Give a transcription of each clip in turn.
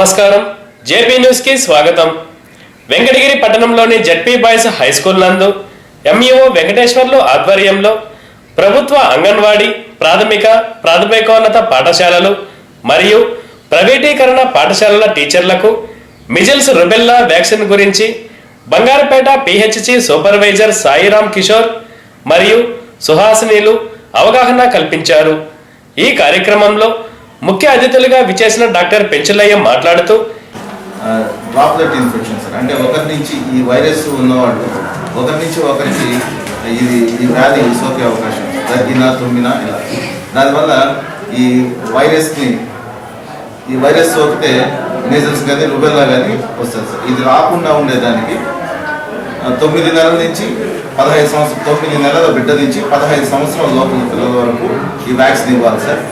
నమస్కారం. జేపీ న్యూస్కి స్వాగతం. వెంకటగిరి పట్టణంలోని జడ్పీ బాయ్స్ హై స్కూల్ నందు ఎంఈఓ వెంకటేశ్వర్లు ఆధ్వర్యంలో ప్రభుత్వ అంగన్వాడీ ప్రాథమిక ప్రాథమికోన్నత పాఠశాలలు మరియు ప్రైవేటీకరణ పాఠశాలల టీచర్లకు మిజిల్స్ రుబెల్లా వ్యాక్సిన్ గురించి బంగారపేట పిహెచ్సి సూపర్వైజర్ సాయిరామ్ కిషోర్ మరియు సుహాసినీలు అవగాహన కల్పించారు. ఈ కార్యక్రమంలో ముఖ్య అతిథులుగా విచేసిన డాక్టర్ పెంచలయ్య మాట్లాడుతూ డ్రాప్లెట్ ఇన్ఫెక్షన్ సార్ అంటే ఒకరి నుంచి ఈ వైరస్ ఉన్నవాళ్ళు ఒకరి నుంచి ఒకరికి ఇది ఈ వ్యాధి సోకే అవకాశం. తగ్గినా తుమ్మినా ఇలా. దానివల్ల ఈ వైరస్ని ఈ వైరస్ సోకితే నేజల్స్ కానీ రుబెల్లా కానీ వస్తుంది సార్ ఇది రాకుండా ఉండేదానికి తొమ్మిది నెలల నుంచి పదహైదు సంవత్సరం తొమ్మిది నెలల బిడ్డ నుంచి పదహైదు సంవత్సరాల లోపల పిల్లల వరకు ఈ వ్యాక్సిన్ ఇవ్వాలి సార్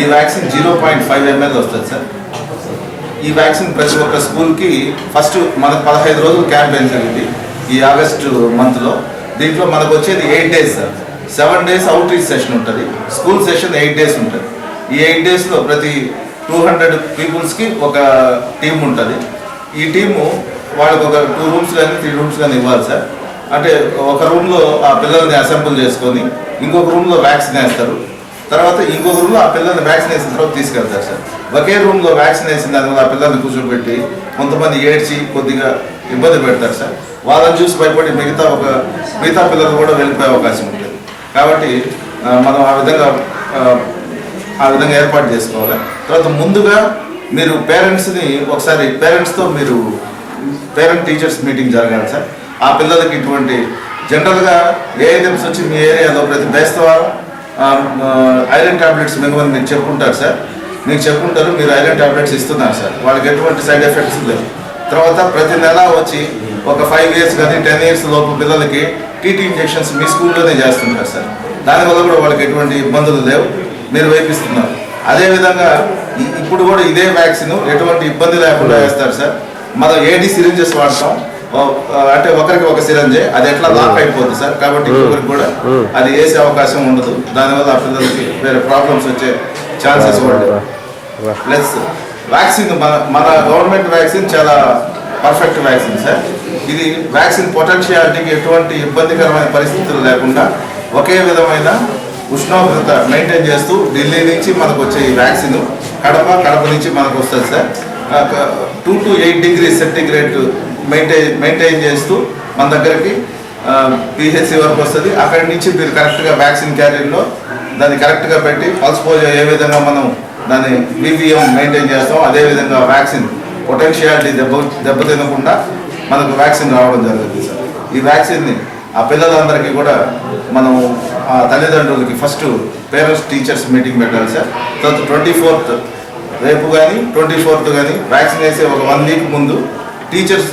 ఈ vaccine zero point five ML వస్తుంది సార్. ఈ వ్యాక్సిన్ ప్రతి ఒక్క స్కూల్కి ఫస్ట్ మనకు పదహైదు రోజులు క్యాంపెయిన్ జరిగింది? ఈ ఆగస్టు మంత్లో. దీంట్లో మనకు వచ్చేది eight days sir. Seven days out reach session ఉంటుంది. స్కూల్ సెషన్ ఎయిట్ డేస్ ఉంటుంది. ఈ ఎయిట్ డేస్లో ప్రతి టూ హండ్రెడ్ పీపుల్స్కి ఒక టీం ఉంటుంది. ఈ టీము వాళ్ళకి ఒక టూ రూమ్స్ కానీ త్రీ రూమ్స్ కానీ ఇవ్వాలి సార్. అంటే ఒక రూమ్లో ఆ పిల్లల్ని అసెంబుల్ చేసుకొని ఇంకొక రూమ్లో వ్యాక్సిన్ వేస్తారు. తర్వాత ఇంకొక రూమ్లో ఆ పిల్లల్ని వ్యాక్సిన్ వేసిన తర్వాత తీసుకెళ్తారు సార్. ఒకే రూమ్లో వ్యాక్సిన్ వేసిన దానివల్ల ఆ పిల్లల్ని కూర్చోబెట్టి కొంతమంది ఏడ్చి కొద్దిగా ఇబ్బంది పెడతారు సార్. వాళ్ళని చూసి భయపడి మిగతా ఒక మిగతా పిల్లలు కూడా వెళ్ళిపోయే అవకాశం ఉంటుంది. కాబట్టి మనం ఆ విధంగా ఆ, విధంగా ఏర్పాటు చేసుకోవాలి. తర్వాత ముందుగా మీరు పేరెంట్స్ని ఒకసారి పేరెంట్స్తో మీరు పేరెంట్ టీచర్స్ మీటింగ్ జరగాలి సార్. ఆ పిల్లలకి ఇటువంటి జనరల్గా ఏఐఎమ్స్ వచ్చి మీ ఏరియాలో ప్రతి బేస్తవారం ఐరన్ టాబ్లెట్స్ మినిమం నేను చెప్పుకుంటారు సార్. మీకు చెప్పుకుంటారు మీరు ఐరన్ టాబ్లెట్స్ ఇస్తున్నారు సార్. వాళ్ళకి ఎటువంటి సైడ్ ఎఫెక్ట్స్ లేవు. తర్వాత ప్రతి నెల వచ్చి ఒక ఫైవ్ ఇయర్స్ కానీ టెన్ ఇయర్స్ లోపు పిల్లలకి టీటీ ఇంజెక్షన్స్ మీ స్కూల్లోనే చేస్తుంటారు సార్. దానివల్ల కూడా వాళ్ళకి ఎటువంటి ఇబ్బందులు లేవు. మీరు వేపిస్తున్నారు. అదేవిధంగా ఇప్పుడు కూడా ఇదే వ్యాక్సిన్ ఎటువంటి ఇబ్బంది లేకుండా వేస్తారు సార్. మనం ఏడి సిరింజెస్ వాడతాం అంటే ఒకరికి ఒక సిరంజే అది ఎట్లా లాక్ అయిపోతుంది సార్? కాబట్టి ఇంకొకరికి కూడా అది వేసే అవకాశం ఉండదు. దానివల్ల ఆ పిల్లలకి వేరే ప్రాబ్లమ్స్ వచ్చే ఛాన్సెస్ లేవు. ప్లస్ వ్యాక్సిన్ మన మన గవర్నమెంట్ వ్యాక్సిన్ చాలా పర్ఫెక్ట్ వ్యాక్సిన్ సార్ ఇది వ్యాక్సిన్ పొటెన్షియాలిటీకి ఎటువంటి ఇబ్బందికరమైన పరిస్థితులు లేకుండా ఒకే విధమైన ఉష్ణోగ్రత మెయింటైన్ చేస్తూ ఢిల్లీ నుంచి మనకు వచ్చే ఈ వ్యాక్సిన్ కడప కడప నుంచి మనకు వస్తుంది sir two to eight degree centigrade maintain maintain చేస్తూ మన దగ్గరికి పిహెచ్సి వరకు వస్తుంది. అక్కడి నుంచి మీరు కరెక్ట్గా వ్యాక్సిన్ క్యారియర్లో దాన్ని కరెక్ట్గా పెట్టి పల్స్ పోలియో ఏ విధంగా మనం దాన్ని బీపీఎం మెయింటైన్ చేస్తాం అదే విధంగా వ్యాక్సిన్ పొటెన్షియాలిటీ దెబ్బ దెబ్బతినకుండా మనకు వ్యాక్సిన్ రావడం జరుగుతుంది సార్. ఈ వ్యాక్సిన్ని ఆ పిల్లలందరికీ కూడా మనం ఆ తల్లిదండ్రులకి ఫస్ట్ పేరెంట్స్ టీచర్స్ మీటింగ్ పెట్టాలి సార్. తర్వాత ట్వంటీ ఫోర్త్ రేపు కానీ ట్వంటీ ఫోర్త్ కానీ వ్యాక్సిన్ వేసే ఒక వన్ వీక్ ముందు టీచర్స్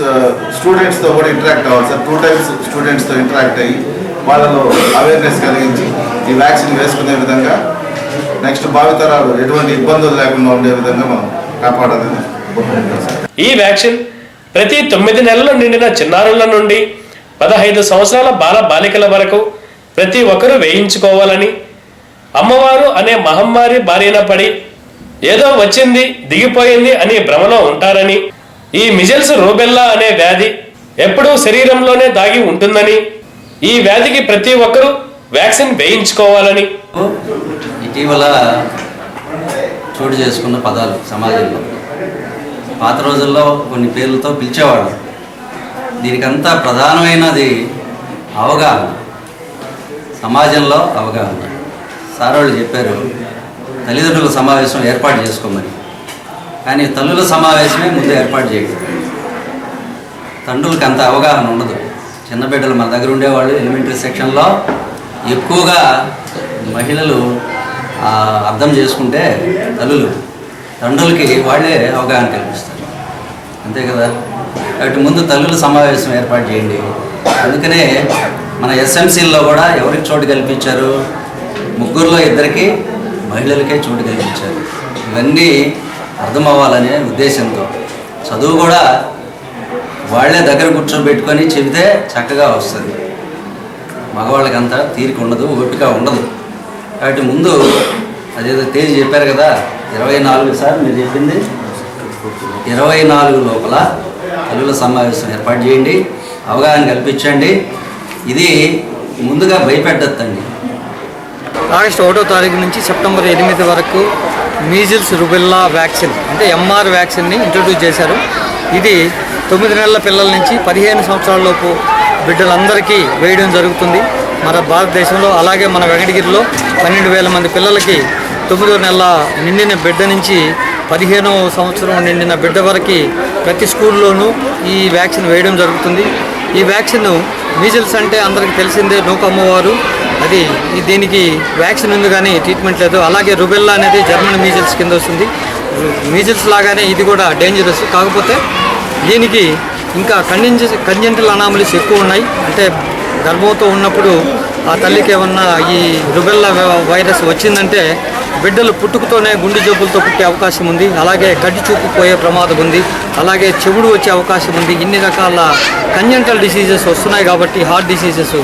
స్టూడెంట్స్తో కూడా ఇంటరాక్ట్ అవ్వాలి సార్. టూ టైమ్స్ స్టూడెంట్స్తో ఇంటరాక్ట్ అయ్యి వాళ్ళలో అవేర్నెస్ కలిగించి ఈ వ్యాక్సిన్ వేసుకునే విధంగా నెక్స్ట్ భావితరాలు ఎటువంటి ఇబ్బందులు లేకుండా ఉండే విధంగా మనం కాపాడాలని సార్. ఈ వ్యాక్సిన్ ప్రతి తొమ్మిది నెలలు నిండిన చిన్నారుల నుండి పదహైదు సంవత్సరాల బాల బాలికల వరకు ప్రతి ఒక్కరూ వేయించుకోవాలని అమ్మవారు అనే మహమ్మారి బారిన పడి ఏదో వచ్చింది దిగిపోయింది అని భ్రమలో ఉంటారని. ఈ మిజల్స్ రూబెల్లా అనే వ్యాధి ఎప్పుడూ శరీరంలోనే దాగి ఉంటుందని. ఈ వ్యాధికి ప్రతి ఒక్కరూ వ్యాక్సిన్ వేయించుకోవాలని. ఇటీవల చోటు చేసుకున్న పదాలు సమాజంలో. పాత రోజుల్లో కొన్ని పేర్లతో పిలిచేవాడు దీనికంతా ప్రధానమైనది అవగాహన. సమాజంలో అవగాహన. సార్ వాళ్ళు చెప్పారు తల్లిదండ్రుల సమావేశం ఏర్పాటు చేసుకోమని. కానీ తల్లుల సమావేశమే ముందు ఏర్పాటు చేయడం. తండ్రులకు అంత అవగాహన ఉండదు. చిన్న బిడ్డలు మన దగ్గర ఉండేవాళ్ళు ఎలిమెంటరీ సెక్షన్లో ఎక్కువగా మహిళలు అర్థం చేసుకుంటే తల్లులు తండ్రులకి వాళ్ళే అవగాహన కల్పిస్తారు. అంతే కదా? కాబట్టి ముందు తల్లుల సమావేశం ఏర్పాటు చేయండి. అందుకనే మన ఎస్ఎంసీల్లో కూడా ఎవరికి చోటు కల్పించారు? ముగ్గురులో ఇద్దరికి మహిళలకే చోటు కల్పించారు. ఇవన్నీ అర్థం అవ్వాలనే ఉద్దేశంతో. చదువు కూడా వాళ్ళే దగ్గర కూర్చోబెట్టుకొని చెబితే చక్కగా వస్తుంది. మగవాళ్ళకి అంత తీరిక ఉండదు ఓపిక ఉండదు. కాబట్టి ముందు అదేదో తేజ్ చెప్పారు కదా ఇరవై నాలుగు సార్ మీరు చెప్పింది? ఇరవై నాలుగు లోపల తల్లుల సమావేశం ఏర్పాటు చేయండి అవగాహన కల్పించండి. ఇది ముందుగా భయపెట్టద్దండి. ఆగస్టు ఒకటో తారీఖు నుంచి సెప్టెంబర్ ఎనిమిది వరకు మీజిల్స్ రుబెల్లా వ్యాక్సిన్ అంటే ఎంఆర్ వ్యాక్సిన్ని ఇంట్రొడ్యూస్ చేశారు. ఇది తొమ్మిది నెలల పిల్లల నుంచి పదిహేను సంవత్సరాలలోపు బిడ్డలందరికీ వేయడం జరుగుతుంది. మన భారతదేశంలో అలాగే మన వెంకటగిరిలో పన్నెండు వేల మంది పిల్లలకి తొమ్మిదో నెల నిండిన బిడ్డ నుంచి పదిహేనో సంవత్సరం నిండిన బిడ్డ వరకు ప్రతి స్కూల్లోనూ ఈ వ్యాక్సిన్ వేయడం జరుగుతుంది. ఈ వ్యాక్సిన్ మీజిల్స్ అంటే అందరికి తెలిసిందే నూక అమ్మవారు అది దీనికి వ్యాక్సిన్ ఉంది కానీ ట్రీట్మెంట్ లేదు. అలాగే రుబెల్లా అనేది జర్మన్ మీజిల్స్ కింద వస్తుంది. మీజిల్స్ లాగానే ఇది కూడా డేంజరస్ కాకపోతే దీనికి ఇంకా కంజెంజ కంజెంటల్ అనామలీస్ ఎక్కువ ఉన్నాయి. అంటే గర్భంతో ఉన్నప్పుడు ఆ తల్లికి ఏమన్నా ఈ రుబెల్లా వైరస్ వచ్చిందంటే బిడ్డలు పుట్టుకతోనే గుండె జబ్బులతో పుట్టే అవకాశం ఉంది. అలాగే గడ్డి చూపు పోయే ప్రమాదం ఉంది. అలాగే చెవుడు వచ్చే అవకాశం ఉంది. ఇన్ని రకాల కంజెంటల్ డిసీజెస్ వస్తున్నాయి కాబట్టి హార్ట్ డిసీజెస్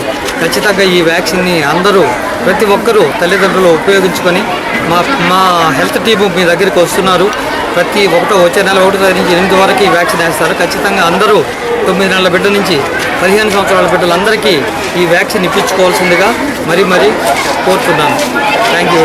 ఖచ్చితంగా ఈ వ్యాక్సిన్ని అందరూ ప్రతి ఒక్కరూ తల్లిదండ్రులు ఉపయోగించుకొని మా మా హెల్త్ టీము మీ దగ్గరికి వస్తున్నారు. ప్రతి ఒకటో వచ్చే నెల ఒకటో తారీఖు నుంచి ఎనిమిది వరకు ఈ వ్యాక్సిన్ వేస్తారు. ఖచ్చితంగా అందరూ తొమ్మిది నెలల బిడ్డ నుంచి పదిహేను సంవత్సరాల బిడ్డలందరికీ ఈ వ్యాక్సిన్ ఇప్పించుకోవాల్సిందిగా మరీ మరీ కోరుతున్నాను. Thank you.